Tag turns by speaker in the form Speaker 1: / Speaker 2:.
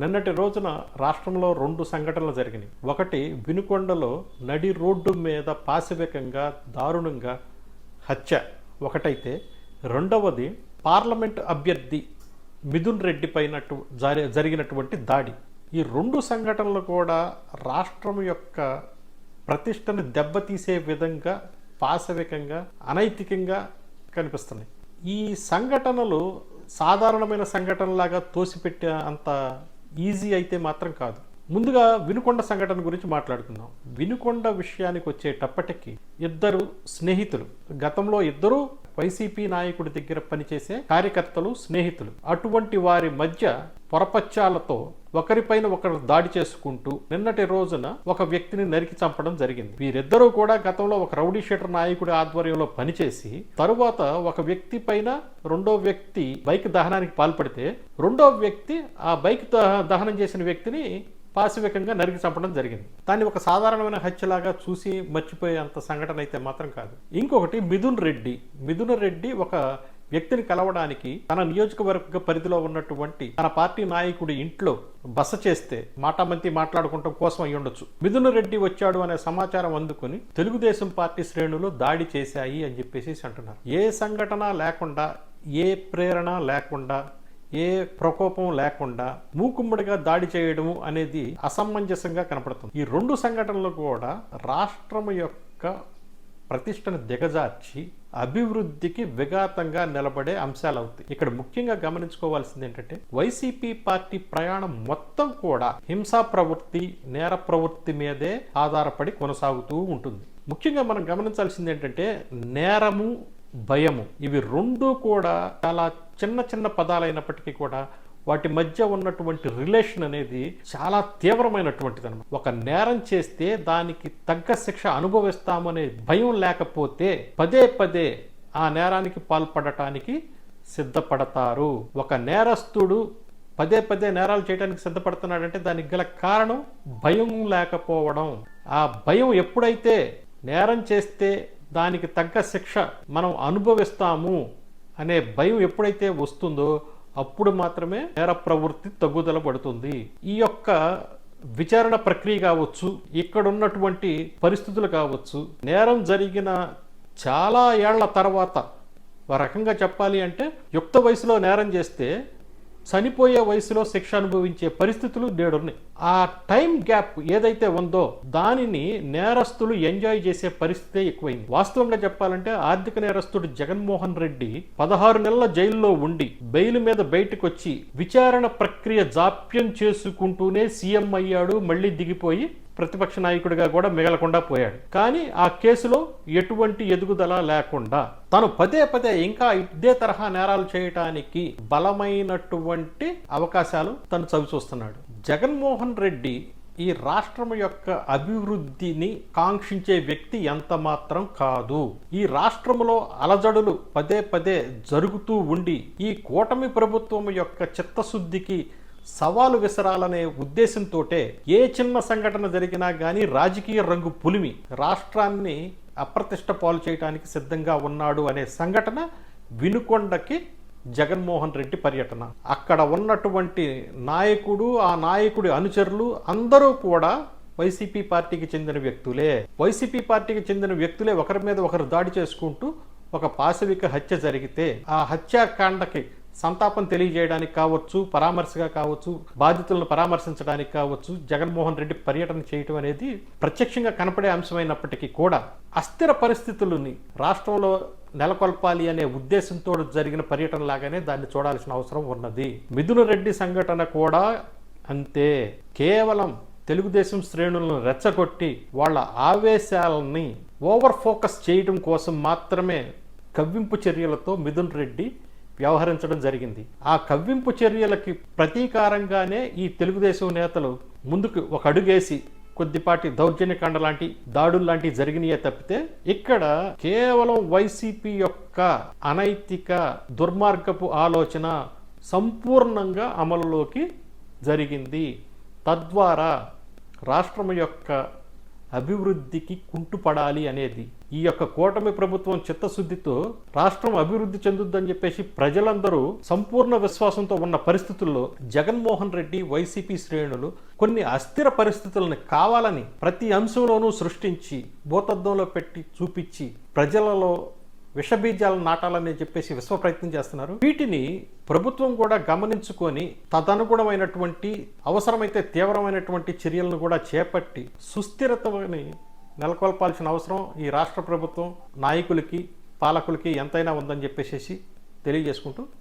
Speaker 1: నిన్నటి రోజున రాష్ట్రంలో రెండు సంఘటనలు జరిగినాయి. ఒకటి వినుకొండలో నడి రోడ్డు మీద పాశవికంగా దారుణంగా హత్య ఒకటైతే రెండవది పార్లమెంట్ అభ్యర్థి మిథున్ రెడ్డి పైన జరిగినటువంటి దాడి. ఈ రెండు సంఘటనలు కూడా రాష్ట్రం యొక్క ప్రతిష్టను దెబ్బతీసే విధంగా పాశవికంగా అనైతికంగా కనిపిస్తున్నాయి. ఈ సంఘటనలు సాధారణమైన సంఘటనలాగా తోసిపెట్టే అంత ఈజీ అయితే మాత్రం కాదు. ముందుగా వినుకొండ సంఘటన గురించి మాట్లాడుకుందాం. వినుకొండ విషయానికి వచ్చేటప్పటికి ఇద్దరు స్నేహితులు గతంలో ఇద్దరు వైసీపీ నాయకుడి దగ్గర పనిచేసే కార్యకర్తలు స్నేహితులు. అటువంటి వారి మధ్య పొరపచ్చాలతో ఒకరిపైన ఒకరు దాడి చేసుకుంటూ నిన్నటి రోజున ఒక వ్యక్తిని నరికి చంపడం జరిగింది. వీరిద్దరూ కూడా గతంలో ఒక రౌడీ షీటర్ నాయకుడి ఆధ్వర్యంలో పనిచేసి తరువాత ఒక వ్యక్తి పైన రెండో వ్యక్తి బైక్ దహనానికి పాల్పడితే రెండో వ్యక్తి ఆ బైక్ దహ- దహనం చేసిన వ్యక్తిని పాశవికంగా నరికి చంపడం జరిగింది. దాన్ని ఒక సాధారణమైన హత్యలాగా చూసి మర్చిపోయేంత సంఘటన అయితే మాత్రం కాదు. ఇంకొకటి మిథున్ రెడ్డి. మిథున్ రెడ్డి ఒక వ్యక్తిని కలవడానికి తన నియోజకవర్గ పరిధిలో ఉన్నటువంటి తన పార్టీ నాయకుడి ఇంట్లో బస చేస్తే మాటామంతి మాట్లాడుకోవడం కోసం అయి ఉండొచ్చు. మిథున రెడ్డి వచ్చాడు అనే సమాచారం అందుకుని తెలుగుదేశం పార్టీ శ్రేణులు దాడి చేశాయి అని చెప్పేసి అంటున్నారు. ఏ సంఘటన లేకుండా ఏ ప్రేరణ లేకుండా ఏ ప్రకోపం లేకుండా మూకుమ్మడిగా దాడి చేయడం అనేది అసమంజసంగా కనపడుతుంది. ఈ రెండు సంఘటనలు కూడా రాష్ట్రం యొక్క ప్రతిష్టను దిగజార్చి అభివృద్ధికి విఘాతంగా నిలబడే అంశాలు అవుతాయి. ఇక్కడ ముఖ్యంగా గమనించుకోవాల్సింది ఏంటంటే వైసీపీ పార్టీ ప్రయాణం మొత్తం కూడా హింసా ప్రవృత్తి నేర ప్రవృత్తి మీదే ఆధారపడి కొనసాగుతూ ఉంటుంది. ముఖ్యంగా మనం గమనించాల్సింది ఏంటంటే నేరము భయము ఇవి రెండు కూడా చాలా చిన్న చిన్న పదాలైనప్పటికీ కూడా వాటి మధ్య ఉన్నటువంటి రిలేషన్ అనేది చాలా తీవ్రమైనటువంటిది అనమాట ఒక నేరం చేస్తే దానికి తగ్గ శిక్ష అనుభవిస్తామనే భయం లేకపోతే పదే పదే ఆ నేరానికి పాల్పడటానికి సిద్ధపడతారు. ఒక నేరస్తుడు పదే పదే నేరాలు చేయడానికి సిద్ధపడుతున్నాడంటే దానికి గల కారణం భయం లేకపోవడం. ఆ భయం ఎప్పుడైతే నేరం చేస్తే దానికి తగ్గ శిక్ష మనం అనుభవిస్తాము అనే భయం ఎప్పుడైతే వస్తుందో అప్పుడు మాత్రమే నేర ప్రవృత్తి తగ్గుదల పడుతుంది. ఈ యొక్క విచారణ ప్రక్రియ కావచ్చు ఇక్కడ ఉన్నటువంటి పరిస్థితులు కావచ్చు నేరం జరిగిన చాలా ఏళ్ళ తర్వాత ఒక రకంగా చెప్పాలి అంటే యుక్త వయసులో నేరం చేస్తే చనిపోయే వయసులో శిక్ష అనుభవించే పరిస్థితులు నేడున్నాయి. ఆ టైం గ్యాప్ ఏదైతే ఉందో దానిని నేరస్తులు ఎంజాయ్ చేసే పరిస్థితే ఎక్కువైంది. వాస్తవంగా చెప్పాలంటే ఆర్థిక నేరస్తుడు జగన్మోహన్ రెడ్డి పదహారు నెలల జైల్లో ఉండి బెయిల్ మీద బయటకు వచ్చి విచారణ ప్రక్రియ జాప్యం చేసుకుంటూనే సీఎం అయ్యాడు మళ్ళీ దిగిపోయి ప్రతిపక్ష నాయకుడిగా కూడా మిగలకుండా పోయాడు. కానీ ఆ కేసులో ఎటువంటి ఎదుగుదల లేకుండా తను పదే పదే ఇంకా ఇదే తరహా నేరాలు చేయటానికి బలమైనటువంటి అవకాశాలు తను చవి చూస్తున్నాడు. జగన్మోహన్ రెడ్డి ఈ రాష్ట్రం యొక్క అభివృద్ధిని కాంక్షించే వ్యక్తి ఎంత మాత్రం కాదు. ఈ రాష్ట్రంలో అలజడులు పదే పదే జరుగుతూ ఉండి ఈ కూటమి ప్రభుత్వం యొక్క చిత్తశుద్ధికి సవాలు విసరాలనే ఉద్దేశంతో ఏ చిన్న సంఘటన జరిగినా కానీ రాజకీయ రంగు పులిమి. రాష్ట్రాన్ని అప్రతిష్ట పాలు చేయడానికి సిద్ధంగా ఉన్నాడు అనే సంఘటన వినుకొండకి జగన్మోహన్ రెడ్డి పర్యటన. అక్కడ ఉన్నటువంటి నాయకుడు ఆ నాయకుడి అనుచరులు అందరూ కూడా వైసీపీ పార్టీకి చెందిన వ్యక్తులే. వైసీపీ పార్టీకి చెందిన వ్యక్తులే ఒకరి మీద ఒకరు దాడి చేసుకుంటూ ఒక పాశవిక హత్య జరిగితే ఆ హత్యాకాండకి సంతాపం తెలియజేయడానికి కావచ్చు పరామర్శగా కావచ్చు బాధితులను పరామర్శించడానికి కావచ్చు జగన్మోహన్ రెడ్డి పర్యటన చేయటం అనేది ప్రత్యక్షంగా కనపడే అంశమైనప్పటికీ కూడా అస్థిర పరిస్థితులని రాష్ట్రంలో నెలకొల్పాలి అనే ఉద్దేశంతో జరిగిన పర్యటన లాగానే దాన్ని చూడాల్సిన అవసరం ఉన్నది. మిథున రెడ్డి సంఘటన కూడా అంతే. కేవలం తెలుగుదేశం శ్రేణులను రెచ్చగొట్టి వాళ్ళ ఆవేశాలని ఓవర్ ఫోకస్ చేయడం కోసం మాత్రమే కవ్వింపు చర్యలతో మిథున్ రెడ్డి వ్యవహరించడం జరిగింది. ఆ కవ్వింపు చర్యలకి ప్రతీకారంగానే ఈ తెలుగుదేశం నేతలు ముందుకు ఒక అడుగేసి కొద్దిపాటి దౌర్జన్యకాండ లాంటి దాడులు లాంటివి జరిగినాయే తప్పితే ఇక్కడ కేవలం వైసీపీ యొక్క అనైతిక దుర్మార్గపు ఆలోచన సంపూర్ణంగా అమలులోకి జరిగింది. తద్వారా రాష్ట్రం యొక్క అభివృద్ధికి కుంటుపడాలి అనేది. ఈ యొక్క కూటమి ప్రభుత్వం చిత్తశుద్ధితో రాష్ట్రం అభివృద్ధి చెందుద్దని చెప్పేసి ప్రజలందరూ సంపూర్ణ విశ్వాసంతో ఉన్న పరిస్థితుల్లో జగన్మోహన్ రెడ్డి వైసీపీ శ్రేణులు కొన్ని అస్థిర పరిస్థితులను కావాలని ప్రతి అంశంలోనూ సృష్టించి భూతద్దంలో పెట్టి చూపించి ప్రజలలో విషబీజాలను నాటాలని చెప్పేసి విశ్వ ప్రయత్నం చేస్తున్నారు. వీటిని ప్రభుత్వం కూడా గమనించుకొని తదనుగుణమైనటువంటి అవసరమైతే తీవ్రమైనటువంటి చర్యలను కూడా చేపట్టి సుస్థిరతని నెలకొల్పాల్సిన అవసరం ఈ రాష్ట్ర ప్రభుత్వం నాయకులకి పాలకులకి ఎంతైనా ఉందని చెప్పేసి తెలియజేసుకుంటూ